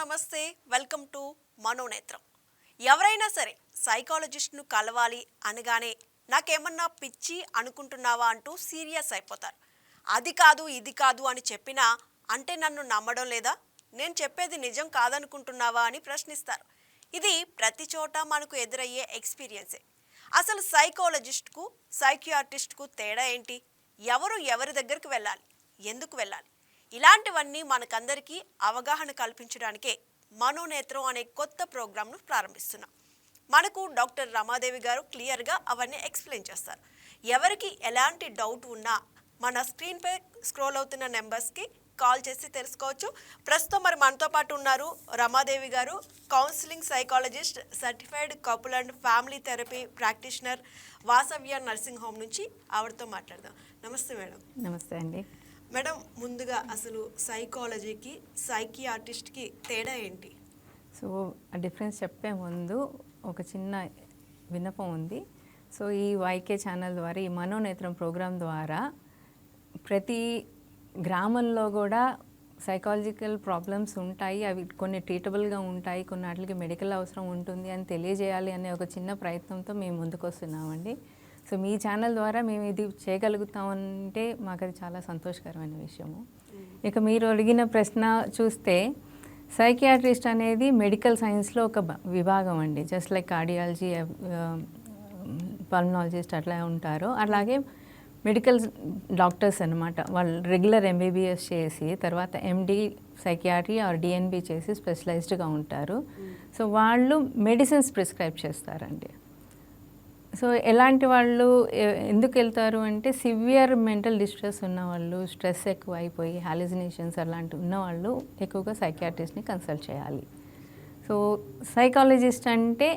నమస్తే welcome to మనోనేత్రం. ఎవరైనా సరే సైకాలజిస్ట్ను కలవాలి అనగానే నాకేమన్నా పిచ్చి అనుకుంటున్నావా అంటూ సీరియస్ అయిపోతారు. అది కాదు ఇది కాదు అని చెప్పినా అంటే నన్ను నమ్మడం లేదా? నేను చెప్పేది నిజం కాదనుకుంటున్నావా అని ప్రశ్నిస్తారు. ఇది ప్రతి చోట మనకు ఎదురయ్యే ఎక్స్పీరియన్సే. అసలు సైకాలజిస్ట్కు సైకియాట్రిస్ట్కు తేడా ఏంటి? ఎవరు ఎవరి దగ్గరికి వెళ్ళాలి? ఎందుకు వెళ్ళాలి? ఇలాంటివన్నీ మనకందరికీ అవగాహన కల్పించడానికే మనోనేత్రం అనే కొత్త ప్రోగ్రామ్ను ప్రారంభిస్తున్నాం. మనకు డాక్టర్ రమాదేవి గారు క్లియర్గా అవన్నీ ఎక్స్ప్లెయిన్ చేస్తారు. ఎవరికి ఎలాంటి డౌట్ ఉన్నా మన స్క్రీన్పై స్క్రోల్ అవుతున్న నెంబర్స్కి కాల్ చేసి తెలుసుకోవచ్చు. ప్రస్తుతం మరి మనతో పాటు ఉన్నారు రమాదేవి గారు counselling psychologist certified couple and family therapy practitioner Vasavya nursing home నుంచి ఆవిడతో మాట్లాడదాం. నమస్తే మేడం. నమస్తే అండి. మేడం ముందుగా అసలు సైకాలజీకి సైకియాట్రిస్ట్కి తేడా ఏంటి? సో ఆ డిఫరెన్స్ చెప్పే ముందు ఒక చిన్న విన్నపం ఉంది. సో ఈ వైకే ఛానల్ ద్వారా ఈ మనోనేత్రం ప్రోగ్రాం ద్వారా ప్రతి గ్రామంలో కూడా సైకాలజికల్ ప్రాబ్లమ్స్ ఉంటాయి. అవి కొన్ని ట్రీటబుల్గా ఉంటాయి. కొన్ని వాటికి మెడికల్ అవసరం ఉంటుంది అని తెలియజేయాలి అనే ఒక చిన్న ప్రయత్నంతో మేము ముందుకు వస్తున్నామండి సో మీ ఛానల్ ద్వారా మేము ఇది చేయగలుగుతామంటే మాకు అది చాలా సంతోషకరమైన విషయము. ఇక మీరు అడిగిన ప్రశ్న చూస్తే సైకియాట్రిస్ట్ అనేది మెడికల్ సైన్స్లో ఒక విభాగం అండి. జస్ట్ లైక్ కార్డియాలజీ పల్మనాలజిస్ట్ అట్లా ఉంటారో. అలాగే మెడికల్ డాక్టర్స్ అనమాట వాళ్ళు రెగ్యులర్ ఎంబీబీఎస్ చేసి తర్వాత ఎండి సైకియాట్రీ ఆర్ డిఎన్బి చేసి స్పెషలైజ్డ్గా ఉంటారు. సో వాళ్ళు మెడిసిన్స్ ప్రిస్క్రైబ్ చేస్తారండి. సో ఎలాంటి వాళ్ళు ఎందుకు వెళ్తారు అంటే సివియర్ మెంటల్ డిస్ట్రెస్ ఉన్నవాళ్ళు స్ట్రెస్ ఎక్కువ అయిపోయి హాలిజినేషన్స్ అలాంటి ఉన్నవాళ్ళు ఎక్కువగా సైకియాట్రిస్ట్ని కన్సల్ట్ చేయాలి. సో సైకాలజిస్ట్ అంటే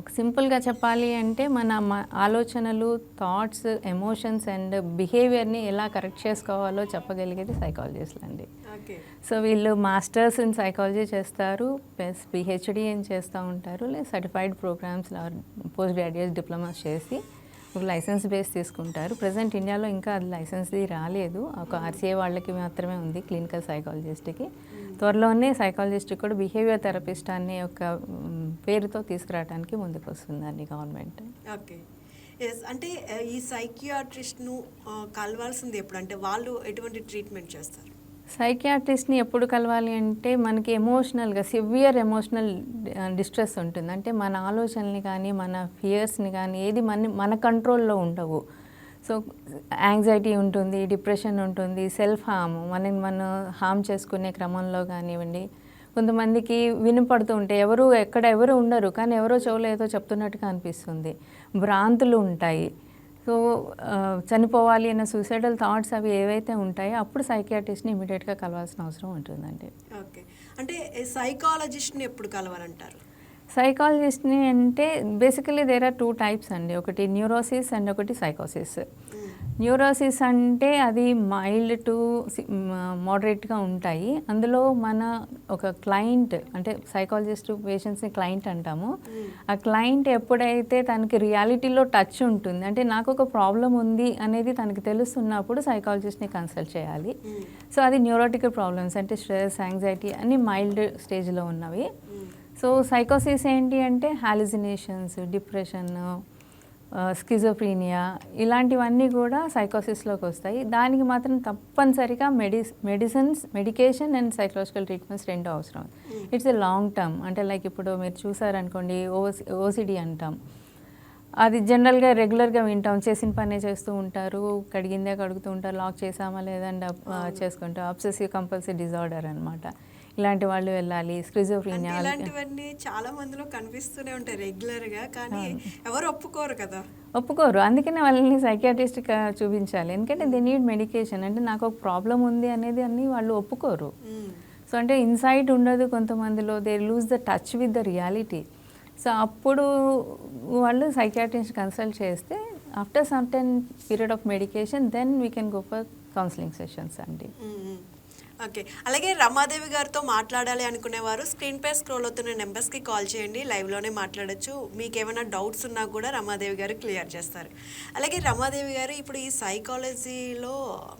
ఒక సింపుల్గా చెప్పాలి అంటే మన ఆలోచనలు థాట్స్ ఎమోషన్స్ అండ్ బిహేవియర్ని ఎలా కరెక్ట్ చేసుకోవాలో చెప్పగలిగేది సైకాలజిస్ట్లు అండి. సో వీళ్ళు మాస్టర్స్ ఇన్ సైకాలజీ చేస్తారు ప్లస్ పిహెచ్డి అని చేస్తూ ఉంటారు లేదా certified programmes post graduate diplomas చేసి ఇప్పుడు లైసెన్స్ బేస్ తీసుకుంటారు. ప్రజెంట్ ఇండియాలో ఇంకా అది లైసెన్స్ది రాలేదు. ఒక ఆర్సీఏ వాళ్ళకి మాత్రమే ఉంది క్లినికల్ సైకాలజిస్ట్కి. త్వరలోనే సైకాలజిస్ట్ కూడా బిహేవియర్ థెరపిస్ట్ అనే ఒక పేరుతో తీసుకురావడానికి ముందుకు వస్తుందండి గవర్నమెంట్. ఓకే. ఎస్ అంటే ఈ సైకియాట్రిస్ట్ను కలవాల్సింది ఎప్పుడు? అంటే వాళ్ళు ఎటువంటి ట్రీట్మెంట్ చేస్తారు? సైకియాట్రిస్ట్ని ఎప్పుడు కలవాలి అంటే మనకి ఎమోషనల్గా సివియర్ ఎమోషనల్ డిస్ట్రెస్ ఉంటుంది. అంటే మన ఆలోచనల్ని కానీ మన ఫియర్స్ని కానీ ఏది మన మన కంట్రోల్లో ఉండవు. సో యాంగ్జైటీ ఉంటుంది డిప్రెషన్ ఉంటుంది సెల్ఫ్ హామ్ మనని మనం హామ్ చేసుకునే క్రమంలో కానివ్వండి. కొంతమందికి వినపడుతూ ఉంటే ఎవరు ఎక్కడ ఎవరు ఉండరు కానీ ఎవరో చెవులు ఏదో చెప్తున్నట్టుగా అనిపిస్తుంది. భ్రాంతులు ఉంటాయి. సో చనిపోవాలి అన్న సూసైడల్ థాట్స్ అవి ఏవైతే ఉంటాయో అప్పుడు సైకియాట్రిస్ట్ని ఇమీడియట్గా కలవాల్సిన అవసరం ఉంటుందండి. ఓకే. అంటే సైకాలజిస్ట్ని ఎప్పుడు కలవాలంటారు? సైకాలజిస్ట్ని అంటే basically there are two types అండి. ఒకటి న్యూరోసిస్ అండ్ ఒకటి సైకోసిస్ న్యూరోసిస్ అంటే అది మైల్డ్ టు మోడరేట్గా ఉంటాయి. అందులో మన ఒక క్లయింట్ అంటే సైకాలజిస్ట్ పేషెంట్స్ని క్లయింట్ అంటాము. ఆ క్లయింట్ ఎప్పుడైతే తనకి రియాలిటీలో టచ్ ఉంటుంది అంటే నాకు ఒక ప్రాబ్లం ఉంది అనేది తనకి తెలుస్తున్నప్పుడు సైకాలజిస్ట్ని కన్సల్ట్ చేయాలి. సో అది న్యూరోటికల్ ప్రాబ్లమ్స్ అంటే స్ట్రెస్ యాంగ్జైటీ అన్ని మైల్డ్ స్టేజ్లో ఉన్నవి. సో సైకోసిస్ ఏంటి అంటే హాలిజినేషన్స్ డిప్రెషన్ స్కిజోఫ్రీనియా ఇలాంటివన్నీ కూడా సైకోసిస్లోకి వస్తాయి. దానికి మాత్రం తప్పనిసరిగా మెడి medicines medication and psychological treatments రెండు అవసరం. ఇట్స్ ఎ లాంగ్ టర్మ్ అంటే లైక్ ఇప్పుడు మీరు చూసారనుకోండి ఓసి ఓసిడి అంటాం. అది జనరల్గా రెగ్యులర్గా వింటాం. చేసిన పనే చేస్తూ ఉంటారు. కడిగిందే కడుగుతూ ఉంటారు. లాక్ చేసామా లేదంటే చేసుకుంటాం. అబ్సెసివ్ కంపల్సివ్ డిజార్డర్ అనమాట ఇలాంటి వాళ్ళు వెళ్ళాలి స్క్రిజోఫ్రీనియా ఇలాంటివన్నీ చాలా మందిలో కనిపిస్తూనే ఉంటాయి రెగ్యులర్గా కానీ ఎవరు ఒప్పుకోరు కదా. ఒప్పుకోరు. అందుకనే వాళ్ళని సైకియాట్రిస్ట్ చూపించాలి. ఎందుకంటే దే నీడ్ మెడికేషన్ అంటే నాకు ఒక ప్రాబ్లం ఉంది అనేది అన్ని వాళ్ళు ఒప్పుకోరు. సో అంటే ఇన్సైట్ ఉండదు కొంతమందిలో. They lose the touch with the reality so అప్పుడు వాళ్ళు సైకియాట్రిస్ట్ కన్సల్ట్ చేస్తే after certain period of medication then we can go for counselling sessions అండి. ఓకే. అలాగే రమాదేవి గారితో మాట్లాడాలి అనుకునేవారు స్క్రీన్ పై స్క్రోల్ అవుతున్న నెంబర్స్కి కాల్ చేయండి లైవ్లోనే మాట్లాడొచ్చు. మీకు ఏమైనా డౌట్స్ ఉన్నా కూడా రమాదేవి గారు క్లియర్ చేస్తారు. అలాగే రమాదేవి గారు ఇప్పుడు ఈ సైకాలజీలో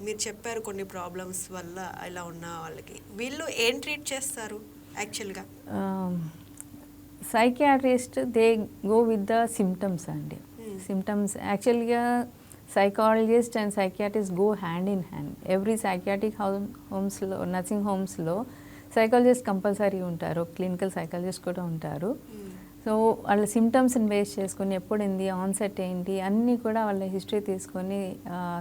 మీరు చెప్పారు కొన్ని ప్రాబ్లమ్స్ వల్ల ఇలా ఉన్న వాళ్ళకి. వీళ్ళు ఏం ట్రీట్ చేస్తారు యాక్చువల్గా? Psychiatrist they go with the symptoms అండి. సిమ్టమ్స్ యాక్చువల్గా psychologist and psychiatrist go hand in hand every psychiatric home హోమ్స్లో nursing హోమ్స్లో సైకాలజిస్ట్ కంపల్సరీ ఉంటారు. క్లినికల్ సైకాలజిస్ట్ కూడా ఉంటారు. సో వాళ్ళ సిమ్టమ్స్ని బేస్ చేసుకొని ఎప్పుడుంది ఆన్సెట్ ఏంటి అన్నీ కూడా వాళ్ళ హిస్టరీ తీసుకొని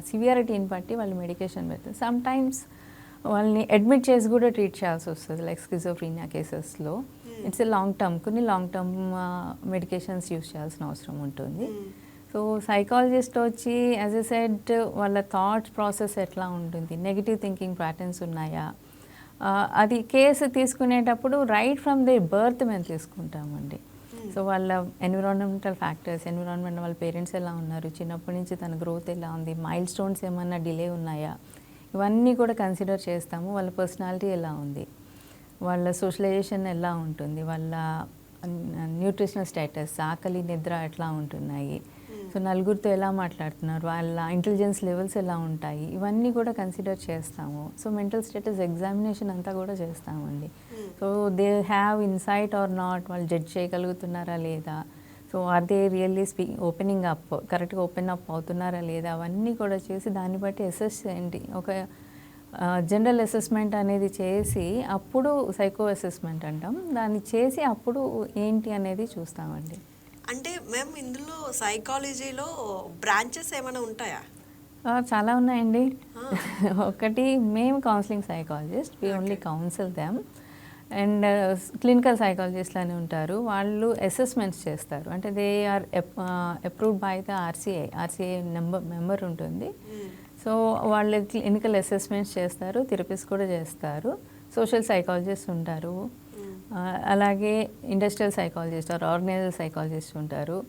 సివియారిటీని బట్టి వాళ్ళు మెడికేషన్ పెడతారు. సమ్ టైమ్స్ వాళ్ళని అడ్మిట్ చేసి కూడా ట్రీట్ చేయాల్సి వస్తుంది లైక్ స్కిజోఫ్రీనియా కేసెస్లో ఇట్స్ ఎ లాంగ్ టర్మ్ కొన్ని లాంగ్ టర్మ్ మెడికేషన్స్ యూస్ చేయాల్సిన అవసరం ఉంటుంది. సో సైకాలజిస్ట్ వచ్చి యాజ్ ఎ సెడ్ వాళ్ళ థాట్ ప్రాసెస్ ఎట్లా ఉంటుంది? నెగిటివ్ థింకింగ్ ప్యాటర్న్స్ ఉన్నాయా? అది కేసు తీసుకునేటప్పుడు రైట్ ఫ్రమ్ దే బర్త్ మేము తీసుకుంటామండి. సో వాళ్ళ ఎన్విరాన్మెంటల్ ఫ్యాక్టర్స్ ఎన్విరాన్మెంట్ వాళ్ళ పేరెంట్స్ ఎలా ఉన్నారు? చిన్నప్పటి నుంచి తన గ్రోత్ ఎలా ఉంది? మైల్ స్టోన్స్ ఏమన్నా డిలే ఉన్నాయా? ఇవన్నీ కూడా కన్సిడర్ చేస్తాము. వాళ్ళ పర్సనాలిటీ ఎలా ఉంది? వాళ్ళ సోషలైజేషన్ ఎలా ఉంటుంది? వాళ్ళ న్యూట్రిషనల్ స్టేటస్ ఆకలి నిద్ర ఎట్లా ఉంటున్నాయి? సో నలుగురితో ఎలా మాట్లాడుతున్నారు? వాళ్ళ ఇంటెలిజెన్స్ లెవెల్స్ ఎలా ఉంటాయి? ఇవన్నీ కూడా కన్సిడర్ చేస్తాము. సో మెంటల్ స్టేటస్ ఎగ్జామినేషన్ అంతా కూడా చేస్తామండి. So they have insight or not వాళ్ళు జడ్జ్ చేయగలుగుతున్నారా లేదా? సో ఆర్ దే రియల్లీ స్పీ ఓపెనింగ్ అప్ కరెక్ట్గా ఓపెన్ అప్ అవుతున్నారా లేదా? అవన్నీ కూడా చేసి దాన్ని బట్టి అసెస్ చేయండి. ఒక జనరల్ అసెస్మెంట్ అనేది చేసి అప్పుడు సైకో అసెస్మెంట్ అంటాం. దాన్ని చేసి అప్పుడు ఏంటి అనేది చూస్తామండి. అంటే మేము ఇందులో సైకాలజీలో బ్రాంచెస్ ఏమైనా ఉంటాయా? చాలా ఉన్నాయండి. ఒకటి మేము counselling psychologist we only counsel them and clinical psychologist అని ఉంటారు. వాళ్ళు అసెస్మెంట్స్ చేస్తారు. అంటే they are approved by the RCI RCI number member ఉంటుంది. సో వాళ్ళు క్లినికల్ అసెస్మెంట్స్ చేస్తారు. థెరపిస్ట్ కూడా చేస్తారు. సోషల్ సైకాలజిస్ట్ ఉంటారు. అలాగే industrial psychologist or organizational psychologist ఉంటారు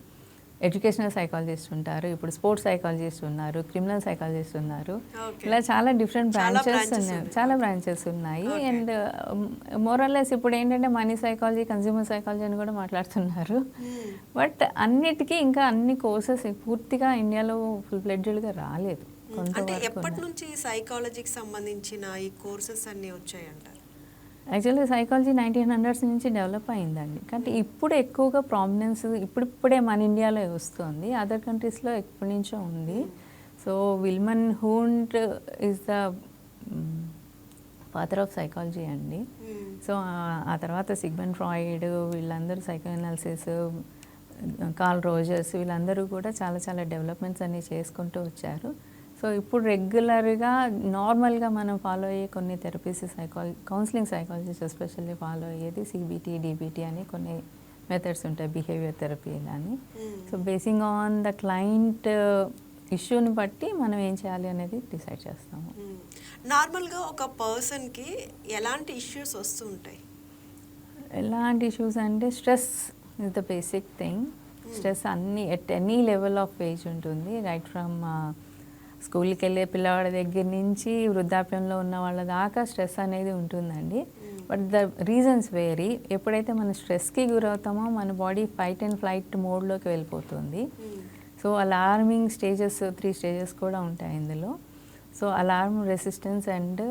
ఎడ్యుకేషనల్ సైకాలజిస్ట్ ఉంటారు ఇప్పుడు స్పోర్ట్స్ సైకాలజిస్ట్ ఉన్నారు క్రిమినల్ సైకాలజిస్ట్ ఉన్నారు. ఇలా చాలా డిఫరెంట్ బ్రాంచెస్ ఉన్నాయి. చాలా బ్రాంచెస్ ఉన్నాయి. అండ్ మోరల్లెస్ ఇప్పుడు ఏంటంటే మనీ సైకాలజీ కన్జ్యూమర్ సైకాలజీ అని కూడా మాట్లాడుతున్నారు బట్ అన్నిటికీ ఇంకా అన్ని కోర్సెస్ పూర్తిగా ఇండియాలో ఫుల్ ఫ్లెడ్జెడ్గా రాలేదు అంటే కొంతవరకు ఎప్పటి. నుంచి సైకాలజీకి సంబంధించిన ఈ కోర్సెస్ అన్నీ వచ్చాయంటారు యాక్చువల్లీ సైకాలజీ నైన్టీన్ హండ్రెడ్స్ నుంచి డెవలప్ అయిందండి. కానీ ఇప్పుడు ఎక్కువగా ప్రామినెన్స్ ఇప్పుడు ఇప్పుడే మన ఇండియాలో వస్తుంది. అదర్ కంట్రీస్లో ఎప్పటి నుంచో ఉంది. So Wilhelm Wundt is the father of psychology అండి. సో ఆ- తర్వాత సిగ్మన్ ఫ్రాయిడ్ వీళ్ళందరూ సైకోనాలిసిస్ కాల్ రోజర్స్ వీళ్ళందరూ కూడా చాలా చాలా డెవలప్మెంట్స్ అన్ని చేసుకుంటూ వచ్చారు. సో ఇప్పుడు రెగ్యులర్గా నార్మల్గా మనం ఫాలో అయ్యే కొన్ని therapies psychology counselling psychologist especially follow అయ్యేది సిబిటి డిబిటి అని కొన్ని మెథడ్స్ ఉంటాయి బిహేవియర్ థెరపీ అని so basing on the client ఇష్యూని బట్టి మనం ఏం చేయాలి అనేది డిసైడ్ చేస్తాము. నార్మల్గా ఒక పర్సన్కి ఎలాంటి ఇష్యూస్ వస్తూ ఉంటాయి? ఎలాంటి ఇష్యూస్ అంటే stress is the basic thing stress అన్ని at any level of age ఉంటుంది. రైట్ ఫ్రమ్ స్కూల్కి వెళ్ళే పిల్లవాడి దగ్గర నుంచి వృద్ధాప్యంలో ఉన్న వాళ్ళ దాకా స్ట్రెస్ అనేది ఉంటుందండి. But the reasons vary. ఎప్పుడైతే మనం స్ట్రెస్కి గురవుతామో మన బాడీ ఫైట్ అండ్ ఫ్లైట్ మోడ్లోకి వెళ్ళిపోతుంది. So alarming stages three stages కూడా ఉంటాయి ఇందులో. So alarm resistance and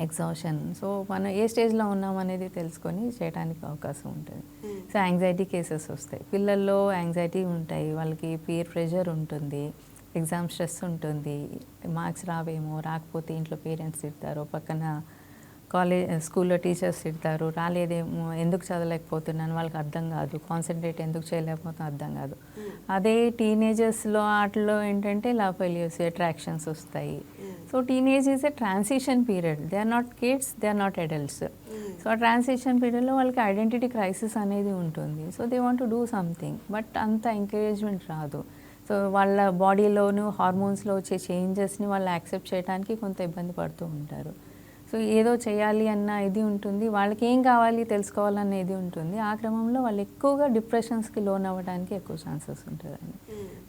exhaustion. So మనం ఏ స్టేజ్లో ఉన్నాం అనేది తెలుసుకొని చేయడానికి అవకాశం ఉంటుంది. సో యాంగ్జైటీ కేసెస్ వస్తాయి. పిల్లల్లో యాంగ్జైటీ ఉంటాయి. వాళ్ళకి పీర్ ప్రెషర్ ఉంటుంది. ఎగ్జామ్ స్ట్రెస్ ఉంటుంది మార్క్స్ రావేమో రాకపోతే ఇంట్లో పేరెంట్స్ తిడతారు పక్కన కాలేజ్ స్కూల్లో టీచర్స్ తిడతారు రాలేదేమో ఎందుకు చదవలేకపోతున్నాను వాళ్ళకి అర్థం కాదు కాన్సన్ట్రేట్ ఎందుకు చేయలేకపోతున్నా అర్థం కాదు. అదే టీనేజర్స్లో వాటిలో ఏంటంటే లవ్ ఫెయిల్యూర్స్ అట్రాక్షన్స్ వస్తాయి. So teenage is a transition period they are not kids they are not adults. So ఆ ట్రాన్సిషన్ పీరియడ్లో వాళ్ళకి ఐడెంటిటీ క్రైసిస్ అనేది ఉంటుంది. So they want do something but అంత ఎంకరేజ్మెంట్ రాదు. సో వాళ్ళ బాడీలోను హార్మోన్స్లో వచ్చే చేంజెస్ని వాళ్ళు యాక్సెప్ట్ చేయడానికి కొంత ఇబ్బంది పడుతూ ఉంటారు. సో ఏదో చేయాలి అన్న ఇది ఉంటుంది వాళ్ళకి ఏం కావాలి తెలుసుకోవాలన్న ఇది ఉంటుంది. ఆ క్రమంలో వాళ్ళు ఎక్కువగా డిప్రెషన్స్కి లోన్ అవ్వడానికి ఎక్కువ ఛాన్సెస్ ఉంటుందండి.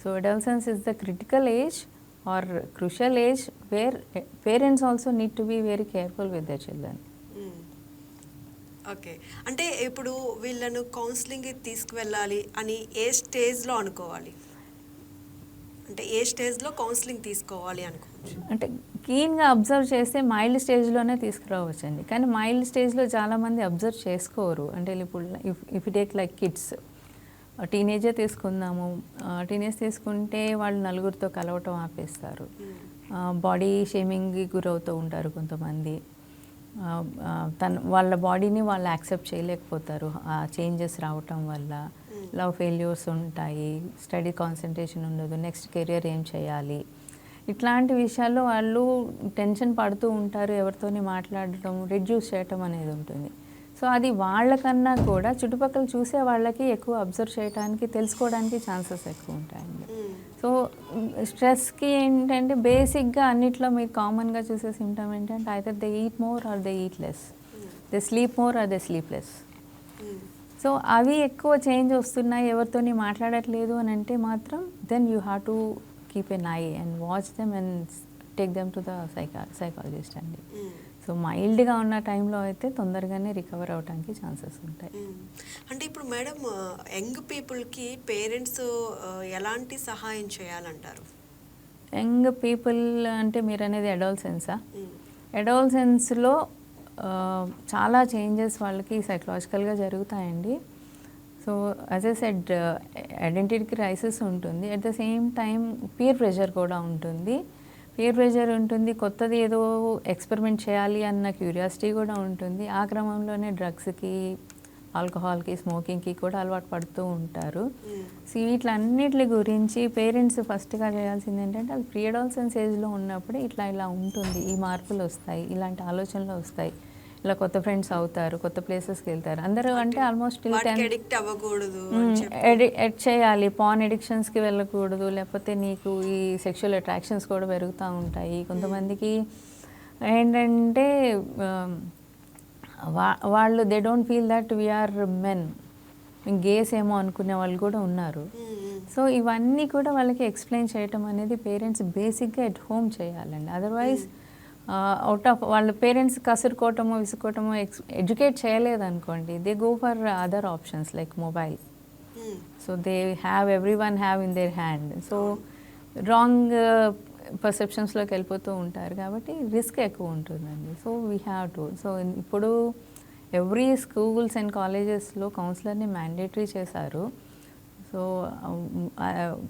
So adolescence is the critical age or crucial age where parents also need to be very careful with the children. Okay అంటే ఇప్పుడు వీళ్ళను కౌన్సిలింగ్ తీసుకువెళ్ళాలి అని ఏ స్టేజ్లో అనుకోవాలి? అంటే ఏ స్టేజ్లో కౌన్సిలింగ్ తీసుకోవాలి అనుకోవచ్చు. అంటే క్లీన్గా అబ్జర్వ్ చేస్తే మైల్డ్ స్టేజ్లోనే తీసుకురావచ్చండి. కానీ మైల్డ్ స్టేజ్లో చాలామంది అబ్జర్వ్ చేసుకోరు. అంటే ఇప్పుడు if if take like kids టీనేజే తీసుకుందాము. టీనేజ్ తీసుకుంటే వాళ్ళు నలుగురితో కలవటం ఆపేస్తారు. బాడీ షేమింగ్కి గురవుతూ ఉంటారు కొంతమంది. తన వాళ్ళ బాడీని వాళ్ళు యాక్సెప్ట్ చేయలేకపోతారు. ఆ చేంజెస్ రావటం వల్ల. లవ్ ఫెయిల్యూర్స్ ఉంటాయి స్టడీ కాన్సన్ట్రేషన్ ఉండదు నెక్స్ట్ కెరియర్ ఏం చేయాలి? ఇట్లాంటి విషయాల్లో వాళ్ళు టెన్షన్ పడుతూ ఉంటారు ఎవరితోని మాట్లాడటం రిడ్యూస్ చేయటం అనేది ఉంటుంది. సో అది వాళ్ళకన్నా కూడా చుట్టుపక్కల చూసే వాళ్ళకి ఎక్కువ అబ్జర్వ్ చేయడానికి తెలుసుకోవడానికి ఛాన్సెస్ ఎక్కువ ఉంటాయండి. సో స్ట్రెస్కి ఏంటంటే బేసిక్గా అన్నిట్లో మీరు కామన్గా చూసే సిమ్టమ్ ఏంటంటే అయితే they eat more or they eat less they sleep more or they sleep less so అవి ఎక్కువ చేంజ్ వస్తున్నాయి ఎవరితోని మాట్లాడట్లేదు అని అంటే మాత్రం then you have to keep an eye and watch them and take them to the సైకా psychologist అండి. So మైల్డ్గా ఉన్న టైంలో అయితే తొందరగానే రికవర్ అవడానికి ఛాన్సెస్ ఉంటాయి. అంటే ఇప్పుడు మేడం యంగ్ పీపుల్కి పేరెంట్స్ ఎలాంటి సహాయం చేయాలంటారు? యంగ్ పీపుల్ అంటే మీరు అనేది అడోల్సెన్సా అడోల్సెన్స్లో చాలా చేంజెస్ వాళ్ళకి సైకలాజికల్గా జరుగుతాయండి. So as I said identity crisis ఉంటుంది. At the same time peer pressure కూడా ఉంటుంది. పీర్ ప్రెషర్ ఉంటుంది కొత్తది ఏదో ఎక్స్పెరిమెంట్ చేయాలి అన్న క్యూరియాసిటీ కూడా ఉంటుంది. ఆ క్రమంలోనే డ్రగ్స్కి ఆల్కహాల్కి స్మోకింగ్కి కూడా అలవాటు పడుతూ ఉంటారు. సో వీటిలన్నిటి గురించి పేరెంట్స్ ఫస్ట్గా చేయాల్సింది ఏంటంటే అది ప్రియడాల్సన్స్ ఏజ్లో ఉన్నప్పుడు ఇట్లా ఇలా ఉంటుంది. ఈ మార్పులు వస్తాయి ఇలాంటి ఆలోచనలు వస్తాయి. ఇలా కొత్త ఫ్రెండ్స్ అవుతారు కొత్త ప్లేసెస్కి వెళ్తారు. అందరూ అంటే ఆల్మోస్ట్ అడిక్ట్ అవ్వకూడదు ఎడి ఎడ్ చేయాలి. పాన్ ఎడిక్షన్స్కి వెళ్ళకూడదు. లేకపోతే నీకు ఈ సెక్షువల్ అట్రాక్షన్స్ కూడా పెరుగుతూ ఉంటాయి. కొంతమందికి ఏంటంటే వా- వాళ్ళు they don't feel that we are men gays ఏమో అనుకునే వాళ్ళు కూడా ఉన్నారు. సో ఇవన్నీ కూడా వాళ్ళకి ఎక్స్ప్లెయిన్ చేయటం అనేది పేరెంట్స్ బేసిక్గా ఎట్ హోమ్ చేయాలండి. అదర్వైజ్ అవుట్ ఆఫ్ వాళ్ళ పేరెంట్స్ కసురుకోవటమో విసుకోవటమో ex educate చేయలేదనుకోండి they go for other options like mobile so they have every one have in their hand so wrong పర్సెప్షన్స్లోకి వెళ్ళిపోతూ ఉంటారు కాబట్టి రిస్క్ ఎక్కువ ఉంటుందండి. So we have to so ఇప్పుడు ఎవ్రీ స్కూల్స్ అండ్ కాలేజెస్లో కౌన్సిలర్ని మ్యాండేటరీ చేశారు. సో ఆ,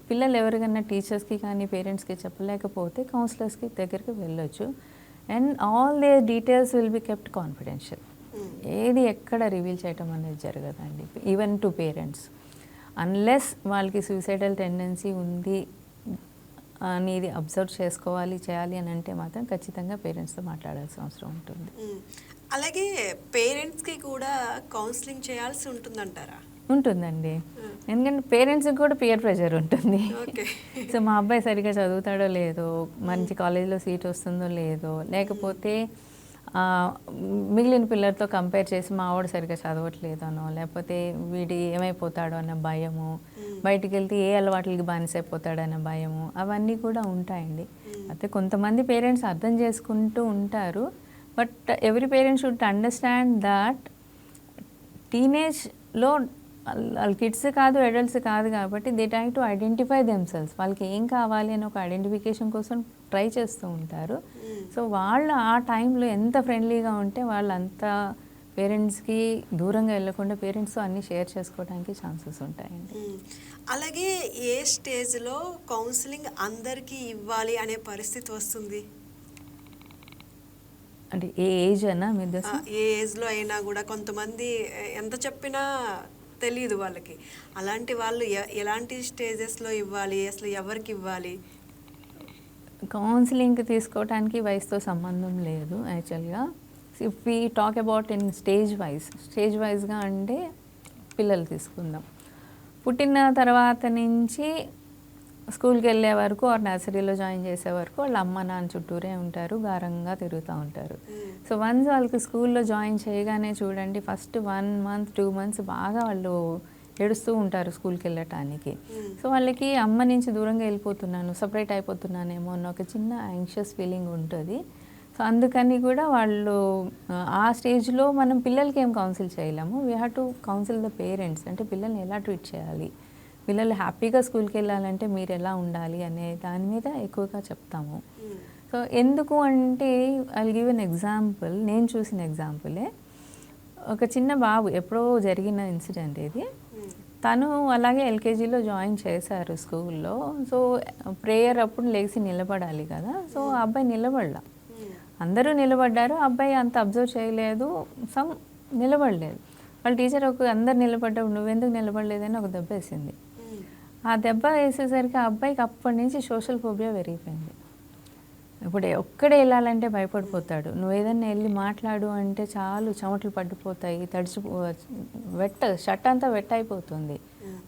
పిల్లలు ఎవరికైనా టీచర్స్కి కానీ పేరెంట్స్కి చెప్పలేకపోతే కౌన్సిలర్స్కి దగ్గరికి వెళ్ళొచ్చు. And all the details will be kept confidential ఏది ఎక్కడ రివీల్ చేయటం అనేది జరగదండి. ఈవెన్ టు పేరెంట్స్ అన్లెస్ వాళ్ళకి సూసైడల్ టెండెన్సీ ఉంది అనేది అబ్జర్వ్ చేసుకోవాలి చేయాలి అని అంటే మాత్రం ఖచ్చితంగా పేరెంట్స్తో మాట్లాడాల్సిన అవసరం ఉంటుంది. అలాగే పేరెంట్స్కి కూడా కౌన్సిలింగ్ చేయాల్సి ఉంటుందంటారా? ఉంటుందండి. ఎందుకంటే పేరెంట్స్కి కూడా పియర్ ప్రెషర్ ఉంటుంది. ఓకే. సో మా అబ్బాయి సరిగ్గా చదువుతాడో లేదో మంచి కాలేజీలో సీట్ వస్తుందో లేదో లేకపోతే మిగిలిన పిల్లలతో కంపేర్ చేసి మా ఆవిడ సరిగ్గా చదవట్లేదనో లేకపోతే వీడి ఏమైపోతాడో అన్న భయము బయటికి వెళ్తే ఏ అలవాట్లకి బానిసైపోతాడన్న భయము అవన్నీ కూడా ఉంటాయండి. అయితే కొంతమంది పేరెంట్స్ అర్థం చేసుకుంటూ ఉంటారు బట్ ఎవరి పేరెంట్స్ షుడ్ అండర్స్టాండ్ దాట్ టీనేజ్లో వాళ్ళ కిడ్స్ కాదు అడల్ట్స్ కాదు కాబట్టి they try to identify themselves వాళ్ళకి ఏం కావాలి అని ఒక ఐడెంటిఫికేషన్ కోసం ట్రై చేస్తూ ఉంటారు. సో వాళ్ళు ఆ టైంలో ఎంత ఫ్రెండ్లీగా ఉంటే వాళ్ళు అంత పేరెంట్స్కి దూరంగా వెళ్ళకుండా పేరెంట్స్తో అన్నీ షేర్ చేసుకోవడానికి ఛాన్సెస్ ఉంటాయండి. అలాగే ఏ స్టేజ్లో కౌన్సిలింగ్ అందరికీ ఇవ్వాలి అనే పరిస్థితి వస్తుంది? అంటే ఏ ఏజ్ అన్నా మీ ఆ, దశ ఏ ఏజ్లో అయినా కూడా కొంతమంది ఎంత చెప్పినా తెలియదు వాళ్ళకి. అలాంటి వాళ్ళు ఎలాంటి స్టేజెస్లో ఇవ్వాలి అసలు ఎవరికి ఇవ్వాలి? కౌన్సిలింగ్ తీసుకోవడానికి వయసుతో సంబంధం లేదు యాక్చువల్గా if we talk about in stage wise stage వైజ్గా అంటే పిల్లలు తీసుకుందాం. పుట్టిన తర్వాత నుంచి స్కూల్కి వెళ్ళే వరకు ఆర్ నర్సరీలో జాయిన్ చేసే వరకు వాళ్ళ అమ్మ నాన్న చుట్టూరే ఉంటారు గారంగా తిరుగుతూ ఉంటారు. సో వన్స్ వాళ్ళకి స్కూల్లో జాయిన్ చేయగానే చూడండి first one month two months బాగా వాళ్ళు ఏడుస్తూ ఉంటారు స్కూల్కి వెళ్ళటానికి సో వాళ్ళకి అమ్మ నుంచి దూరంగా వెళ్ళిపోతున్నాను సపరేట్ అయిపోతున్నానేమో అన్న ఒక చిన్న యాంగ్షియస్ ఫీలింగ్ ఉంటుంది. సో అందుకని కూడా వాళ్ళు ఆ, స్టేజ్లో మనం పిల్లలకి ఏం కౌన్సిల్ చేయలేము. We have to counsel the parents అంటే పిల్లల్ని ఎలా ట్రీట్ చేయాలి? పిల్లలు హ్యాపీగా స్కూల్కి వెళ్ళాలంటే మీరు ఎలా ఉండాలి అనే దాని మీద ఎక్కువగా చెప్తాము. సో ఎందుకు అంటే ఐ గివ్ ఎన్ ఎగ్జాంపుల్ నేను చూసిన ఎగ్జాంపులే ఒక చిన్న బాబు ఎప్పుడో జరిగిన ఇన్సిడెంట్ ఇది. తను అలాగే ఎల్కేజీలో జాయిన్ చేశారు స్కూల్లో. సో ప్రేయర్ అప్పుడు లేచి నిలబడాలి కదా. సో ఆ అబ్బాయి నిలబడలా. అందరూ నిలబడ్డారు. అబ్బాయి అంత అబ్జర్వ్ చేయలేదు. సమ్ నిలబడలేదు. వాళ్ళ టీచర్ ఒక అందరు నిలబడ్డప్పుడు నువ్వెందుకు నిలబడలేదని ఒక దెబ్బ వేసింది. ఆ దెబ్బ వేసేసరికి ఆ అబ్బాయికి అప్పటి నుంచి సోషల్ ఫోబియా పెరిగిపోయింది. ఇప్పుడు ఒక్కడే వెళ్ళాలంటే భయపడిపోతాడు. నువ్వు ఏదన్నా వెళ్ళి మాట్లాడు అంటే చాలు చెమటలు పడిపోతాయి తడిచి వెట్ట షర్ట్ అంతా వెట్ అయిపోతుంది.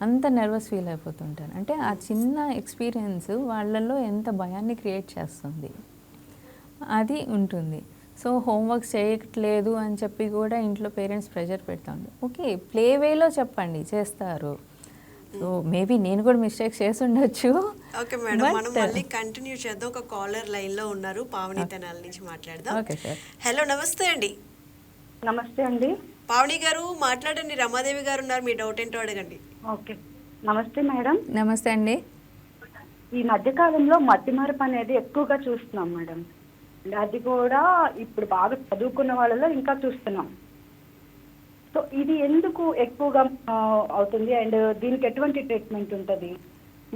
అంత నర్వస్ ఫీల్ అయిపోతుంటాను. అంటే ఆ చిన్న ఎక్స్పీరియన్స్ వాళ్ళల్లో ఎంత భయాన్ని క్రియేట్ చేస్తుంది. అది ఉంటుంది. సో హోంవర్క్ చేయట్లేదు అని చెప్పి కూడా ఇంట్లో పేరెంట్స్ ప్రెషర్ పెడుతుంది ఓకే ప్లే వేలో చెప్పండి చేస్తారు. సో మేబీ నేను కూడా మిస్టేక్స్ చేసి ఉండొచ్చు. ఓకే మేడం మనం But- మళ్ళీ కంటిన్యూ చేద్దాం. ఒక కాలర్ లైన్లో ఉన్నారు. పావని తెనాల నుంచి మాట్లాడదాం. ఓకే సార్ హలో నమస్తే అండి. నమస్తే అండి. పావని గారు మాట్లాడండి. రమాదేవి గారు ఉన్నారు. మీ డౌట్ ఏంటో అడగండి. ఓకే నమస్తే మేడం నమస్తే అండి. ఈ మధ్య కాలంలో మతిమరుపు అనేది ఎక్కువగా చూస్తున్నాం మేడం అది కూడా ఇప్పుడు బాగా చదువుకున్న వాళ్ళలో ఇంకా చూస్తున్నాం. సో ఇది ఎందుకు ఎక్కువగా అవుతుంది? అండ్ దీనికి ఎటువంటి ట్రీట్మెంట్ ఉంటుంది?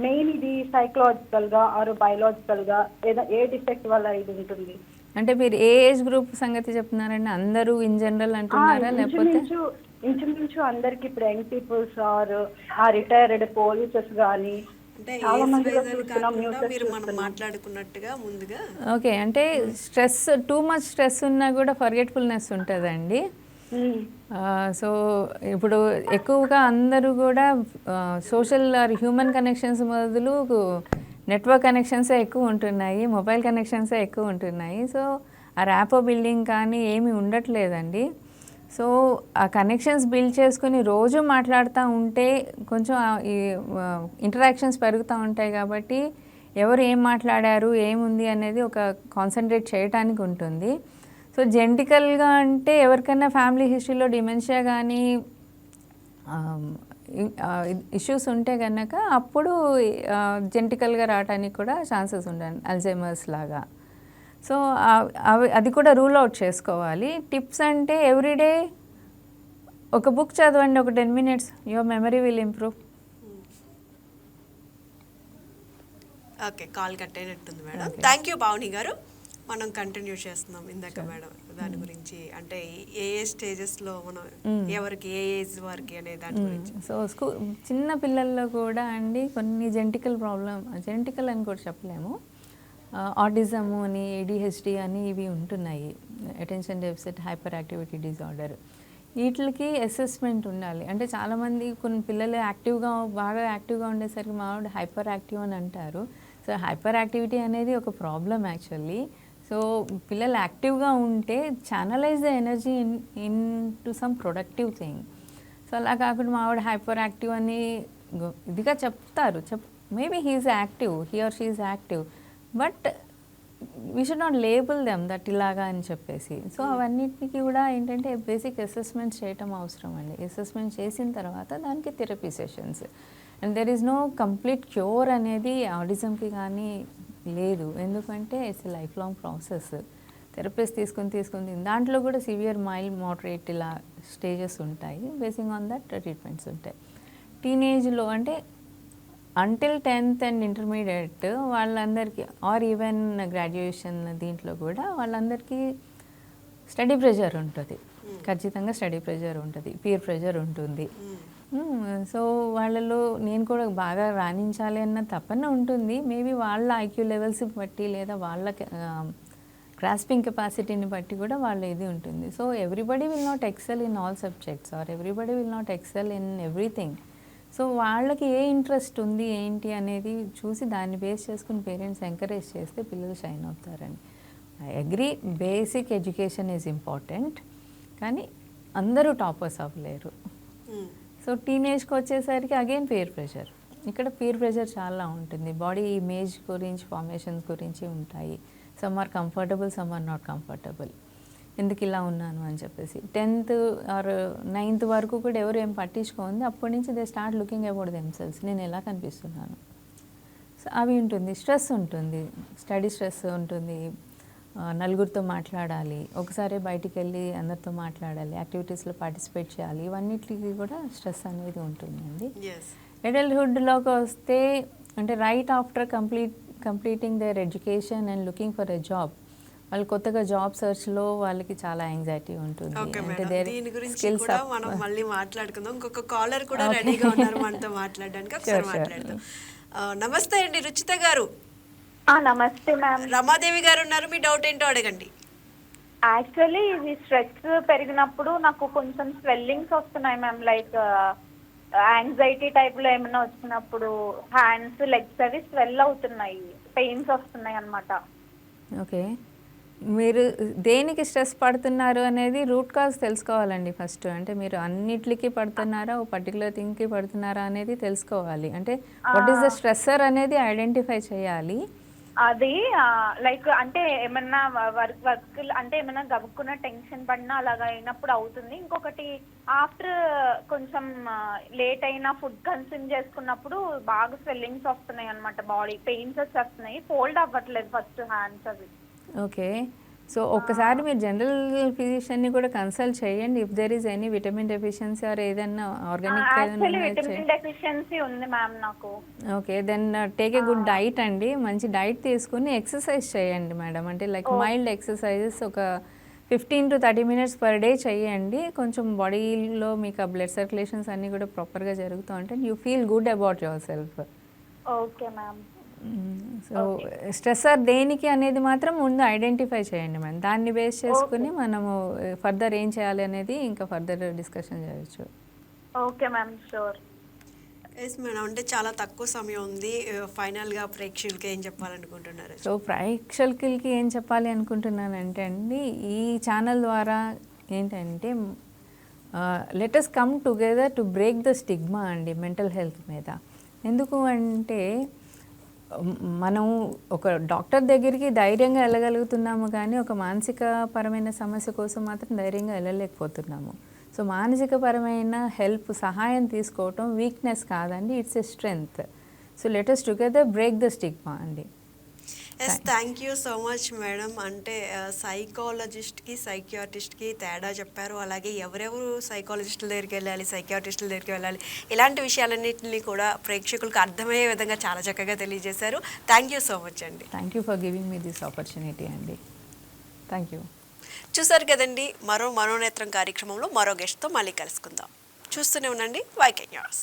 మెయిన్ ఇది సైకలాజికల్గా ఆర్ బయలాజికల్గా లేదా ఏ డిఫెక్ట్ వల్ల ఇది ఉంటుంది? అంటే మీరు ఏ ఏజ్ గ్రూప్ సంగతి చెప్తున్నారండి? అందరూ ఇన్ జనరల్ అంటున్నారా? లేకపోతే? ఇంచుమించు అందరికి ఇప్పుడు యంగ్ పీపుల్స్ ఆర్ ఆ రిటైర్డ్ పోలీసెస్ కానీ ఓకే అంటే స్ట్రెస్ టూ మచ్ స్ట్రెస్ ఉన్నా కూడా ఫర్గెట్ఫుల్నెస్ ఉంటుందండి. సో ఇప్పుడు ఎక్కువగా అందరూ కూడా సోషల్ ఆర్ హ్యూమన్ కనెక్షన్స్ బదులు నెట్వర్క్ కనెక్షన్సే ఎక్కువ ఉంటున్నాయి మొబైల్ కనెక్షన్సే ఎక్కువ ఉంటున్నాయి. సో ఆ ర్యాపో బిల్డింగ్ కానీ ఏమీ ఉండట్లేదండి. సో ఆ కనెక్షన్స్ బిల్డ్ చేసుకుని రోజు మాట్లాడుతూ ఉంటే కొంచెం ఈ ఇంటరాక్షన్స్ పెరుగుతూ ఉంటాయి కాబట్టి ఎవరు ఏం మాట్లాడారు ఏముంది అనేది ఒక కాన్సన్ట్రేట్ చేయటానికి ఉంటుంది. సో జెంటికల్గా అంటే ఎవరికైనా ఫ్యామిలీ హిస్టరీలో డిమెన్షియా కానీ ఇష్యూస్ ఉంటే కనుక అప్పుడు జెంటికల్గా రావడానికి కూడా ఛాన్సెస్ ఉంటాయి. అల్జైమర్స్ లాగా. సో అవి అది కూడా రూల్ అవుట్ చేసుకోవాలి. టిప్స్ అంటే ఎవ్రీడే ఒక బుక్ చదవండి ఒక ten minutes. Your memory will improve. Okay call cut అయినట్టుంది madam. Thank you Pavani garu. మనం కంటిన్యూ చేస్తున్నాం ఇందాక మేడం దాని గురించి. అంటే ఏ ఏ స్టేజెస్లో మనం ఎవరికి ఏ ఏజ్ వారికి అనే దాని గురించి. సో స్కూ చిన్న పిల్లల్లో కూడా అండి కొన్ని జెంటికల్ ప్రాబ్లం జెంటికల్ అని కూడా చెప్పలేము. ఆటిజము అని ఏడిహెచ్డి అని ఇవి ఉంటున్నాయి. Attention deficit hyper activity disorder వీటికి అసెస్మెంట్ ఉండాలి. అంటే చాలామంది కొన్ని పిల్లలు యాక్టివ్గా బాగా యాక్టివ్గా ఉండేసరికి మావాడు హైపర్ యాక్టివ్ అని అంటారు. సో హైపర్ యాక్టివిటీ అనేది ఒక ప్రాబ్లం యాక్చువల్లీ సో పిల్లలు యాక్టివ్గా ఉంటే channelise the energy in in to some productive thing so అలా కాకుండా మా ఆవిడ హైపర్ యాక్టివ్ అని ఇదిగా చెప్తారు. చెప్ maybe he's active he or she's active but we should not label them that ఇలాగా అని చెప్పేసి. సో అవన్నిటికి కూడా ఏంటంటే బేసిక్ అసెస్మెంట్ చేయటం అవసరం అండి. అసెస్మెంట్ చేసిన తర్వాత దానికి therapy sessions and there is no complete cure అనేది ఆడిజంకి కానీ లేదు. ఎందుకంటే it's life long process therapist తీసుకుని తీసుకుని దాంట్లో కూడా సివియర్ మైల్డ్ మోడరేట్ ఇలా స్టేజెస్ ఉంటాయి. బేసింగ్ ఆన్ దట్ ట్రీట్మెంట్స్ ఉంటాయి. టీనేజ్లో అంటే అంటిల్ టెన్త్ అండ్ ఇంటర్మీడియట్ వాళ్ళందరికీ ఆర్ ఈవెన్ గ్రాడ్యుయేషన్ దీంట్లో కూడా వాళ్ళందరికీ స్టడీ ప్రెషర్ ఉంటుంది. ఖచ్చితంగా స్టడీ ప్రెషర్ ఉంటుంది. పీర్ ప్రెషర్ ఉంటుంది. సో వాళ్ళలో నేను కూడా బాగా రాణించాలి అన్న తపన ఉంటుంది. మేబీ వాళ్ళ ఐక్యూ లెవెల్స్ బట్టి లేదా వాళ్ళ గ్రాస్పింగ్ కెపాసిటీని బట్టి కూడా వాళ్ళ ఇది ఉంటుంది. So everybody will not excel in all subjects or everybody will not excel in everything. So వాళ్ళకి ఏ ఇంట్రెస్ట్ ఉంది ఏంటి అనేది చూసి దాన్ని బేస్ చేసుకుని పేరెంట్స్ ఎంకరేజ్ చేస్తే పిల్లలు షైన్ అవుతారని. I agree basic education is important. కానీ అందరూ టాపర్స్ అవ్వలేరు. సో టీనేజ్కి వచ్చేసరికి అగైన్ పీర్ ప్రెషర్ ఇక్కడ పీర్ ప్రెషర్ చాలా ఉంటుంది. బాడీ ఇమేజ్ గురించి ఫార్మేషన్స్ గురించి ఉంటాయి. Some are comfortable some are not comfortable ఎందుకు ఇలా ఉన్నాను అని చెప్పేసి. టెన్త్ ఆర్ నైన్త్ వరకు కూడా ఎవరు ఏం పట్టించుకోంది అప్పటి నుంచి they start looking about themselves నేను ఎలా కనిపిస్తున్నాను? సో అవి ఉంటుంది. స్ట్రెస్ ఉంటుంది. స్టడీ స్ట్రెస్ ఉంటుంది. నలుగురితో మాట్లాడాలి ఒకసారి బయటికి వెళ్ళి అందరితో మాట్లాడాలి యాక్టివిటీస్లో పార్టిసిపేట్ చేయాలి ఇవన్నిటికి కూడా స్ట్రెస్ అనేది ఉంటుందండి. అడల్ట్హుడ్లోకి వస్తే అంటే right after complete completing their education and looking for a job వాళ్ళు కొత్తగా జాబ్ సర్చ్లో వాళ్ళకి చాలా యాంగ్జైటీ ఉంటుంది. అంటే దీని గురించి కూడా మనం మళ్ళీ మాట్లాడుకుందాం. ఇంకొక కాలర్ కూడా రెడీగా ఉన్నారు మనతో మాట్లాడడానికి. ఒకసారి. మాట్లాడదాం. నమస్తే అండి రుచిత గారు. నమస్తే మ్యామ్. రమాదేవి గారు ఉన్నారు మీ డౌట్ ఏంటో అడగండి. యాక్చువల్లీ ఇది స్ట్రెస్ పెరిగినప్పుడు నాకు కొంచెం స్వెల్లింగ్స్ వస్తున్నాయి మ్యామ్ లైక్ యాంగ్జైటీ టైప్లో ఏమైనా వచ్చినప్పుడు హ్యాండ్స్ లెగ్స్ అవి స్వెల్ అవుతున్నాయి పెయిన్స్ వస్తున్నాయి అన్నమాట. ఓకే. మీరు దేనికి స్ట్రెస్ పడుతున్నారు అనేది రూట్ కాజ్ తెలుసుకోవాలండి ఫస్ట్ అంటే మీరు అన్నిటికీ పడుతున్నారా ఓ పర్టికులర్ థింగ్కి పడుతున్నారా అనేది తెలుసుకోవాలి. అంటే వాట్ ఈస్ ద స్ట్రెస్సర్ అనేది ఐడెంటిఫై చేయాలి. అది లైక్ అంటే ఏమన్నా వర్క్ వర్క్ అంటే ఏమన్నా గబుక్కున్న టెన్షన్ పడినా అలాగా అయినప్పుడు అవుతుంది. ఇంకొకటి ఆఫ్టర్ కొంచెం లేట్ అయినా ఫుడ్ కన్స్యూమ్ చేసుకున్నప్పుడు బాగా స్వెల్లింగ్స్ వస్తున్నాయి అన్నమాట బాడీ పెయిన్స్ వచ్చేస్తున్నాయి. ఫోల్డ్ అవ్వట్లేదు ఫస్ట్ హ్యాండ్స్ అవి. ఓకే. సో ఒక్కసారి మీరు జనరల్ ఫిజిషియన్ని కూడా కన్సల్ట్ చేయండి. If there is any vitamin deficiency or ఏదన్నా ఆర్గానిక్ ఏదైనా విటమిన్ డెఫిషియన్సీ ఉంది మ్యామ్ నాకు. Okay then take a good diet అండి. మంచి డైట్ తీసుకుని ఎక్సర్సైజ్ చేయండి మేడం అంటే లైక్ మైల్డ్ ఎక్సర్సైజెస్ ఒక fifteen to thirty minutes per day చేయండి. కొంచెం బాడీలో మీకు ఆ బ్లడ్ సర్క్యులేషన్స్ అన్నీ కూడా ప్రాపర్గా జరుగుతూ ఉంటే you feel good about yourself okay ma'am so stressor దేనికి అనేది మాత్రం ముందు ఐడెంటిఫై చేయండి మేడం దాన్ని బేస్ చేసుకుని మనము ఫర్దర్ ఏం చేయాలి అనేది ఇంకా ఫర్దర్ డిస్కషన్ చేయొచ్చు. Okay ma'am sure yes madam అంటే చాలా తక్కువ సమయం ఉంది. ఫైనల్గా ప్రేక్షకులకి ఏం చెప్పాలనుకుంటున్నారు? సో ప్రేక్షకులకి ఏం చెప్పాలి అనుకుంటున్నానంటే అండి ఈ ఛానల్ ద్వారా ఏంటంటే let's come together to break the stigma అండి మెంటల్ హెల్త్ మీద. ఎందుకు అంటే మనం ఒక డాక్టర్ దగ్గరికి ధైర్యంగా వెళ్ళగలుగుతున్నాము కానీ ఒక మానసిక పరమైన సమస్య కోసం మాత్రం ధైర్యంగా వెళ్ళలేకపోతున్నాము. సో మానసిక పరమైన హెల్ప్ సహాయం తీసుకోవటం వీక్నెస్ కాదండి it's a strength so let's together break the stigma అండి. Yes thank you so much madam అంటే సైకాలజిస్ట్కి సైకియాట్రిస్ట్కి తేడా చెప్పారు. అలాగే ఎవరెవరు సైకాలజిస్టుల దగ్గరికి వెళ్ళాలి సైకియాట్రిస్టుల దగ్గరికి వెళ్ళాలి ఇలాంటి విషయాలన్నింటినీ కూడా ప్రేక్షకులకు అర్థమయ్యే విధంగా చాలా చక్కగా తెలియజేశారు. థ్యాంక్ యూ సో మచ్ అండి. Thank you for giving me this opportunity అండి థ్యాంక్ యూ చూసారు కదండి మరో మనోనేత్రం కార్యక్రమంలో మరో గెస్ట్తో మళ్ళీ కలుసుకుందాం. చూస్తూనే ఉండండి వైకే న్యూస్